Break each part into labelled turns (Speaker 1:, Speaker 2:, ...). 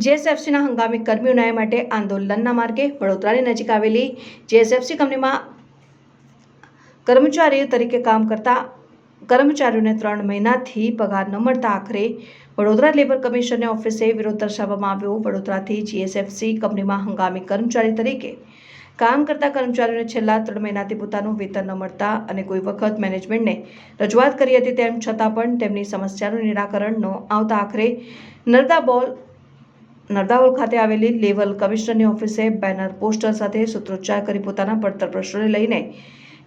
Speaker 1: જેએસએફસીના હંગામી કર્મી ઉનાય માટે આંદોલનના માર્ગે વડોદરાની નજીક આવેલી જેએસએફસી કંપનીમાં કર્મચારી તરીકે કામ કરતા કર્મચારીઓને ત્રણ મહિનાથી પગાર ન મળતા આખરે વડોદરા લેબર કમિશનને ઓફિસે વિરોધ દર્શાવવામાં આવ્યો. વડોદરાથી જીએસએફસી કંપનીમાં હંગામી કર્મચારી તરીકે કામ કરતા કર્મચારીઓને છેલ્લા ત્રણ મહિનાથી પોતાનું વેતન ન મળતા અને કોઈ વખત મેનેજમેન્ટને રજૂઆત કરી હતી તેમ છતાં પણ તેમની સમસ્યાનું નિરાકરણ ન આવતા આખરે નર્દા બોલ નર્દાવોલ ખાતે આવેલી લેવલ કમિશનરની ઓફિસે બેનર પોસ્ટર સાથે સૂત્રોચ્ચાર કરી પોતાના પડતર પ્રશ્નોને લઈને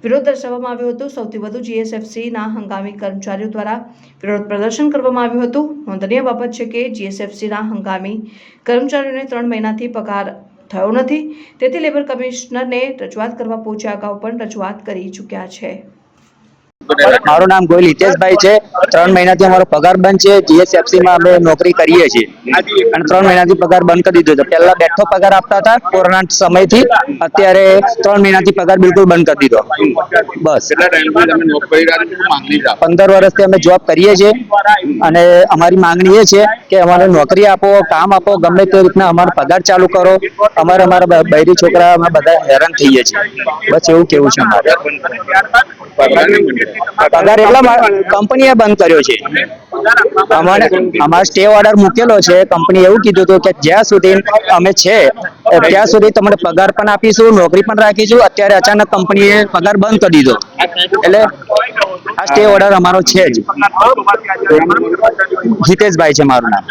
Speaker 1: વિરોધ દર્શાવવામાં આવ્યો હતો. સૌથી વધુ જીએસએફસીના હંગામી કર્મચારીઓ દ્વારા વિરોધ પ્રદર્શન કરવામાં આવ્યું હતું. નોંધનીય બાબત છે કે જીએસએફસીના હંગામી કર્મચારીઓને ત્રણ મહિનાથી પગાર થયો નથી. તેથી લેબર કમિશનરને રજૂઆત કરવા પહોંચ્યા. અગાઉ પણ રજૂઆત કરી ચૂક્યા છે.
Speaker 2: મારું નામ ગોયલ હિતેશભાઈ છે. ત્રણ મહિનાથી અમારો પગાર બંધ છે જીએસએફસી માં અમે નોકરી કરીએ છીએ. અને ત્રણ મહિનાથી પગાર બંધ કરી દીધો પહેલા બેઠો પગાર આપતા હતા કોરોના સમયથી અત્યારે ત્રણ મહિનાથી પગાર બિલકુલ બંધ કરી દીધો. બસ? પંદર વર્ષથી અમે જોબ કરીએ છીએ અને અમારી માંગણી એ છે કે અમારે નોકરી આપો કામ આપો ગમે તે રીતના અમારો પગાર ચાલુ કરો. અમારે અમારા બૈરી છોકરા અમે બધા હેરાન થઈએ છીએ. બસ એવું કેવું છે
Speaker 3: અમારે.
Speaker 2: પગાર એટલા કંપનીએ બંધ કર્યો છે. અમારે અમારે સ્ટે ઓર્ડર મૂકેલો છે. કંપની એવું કીધું હતું કે જ્યાં સુધી અમે છે ત્યાં સુધી તમને પગાર પણ આપીશું, નોકરી પણ રાખીશું. અત્યારે અચાનક કંપનીએ પગાર બંધ કરી દીધો. એટલે આ સ્ટે ઓર્ડર અમારો છે જ. હિતેશભાઈ છે મારું નામ.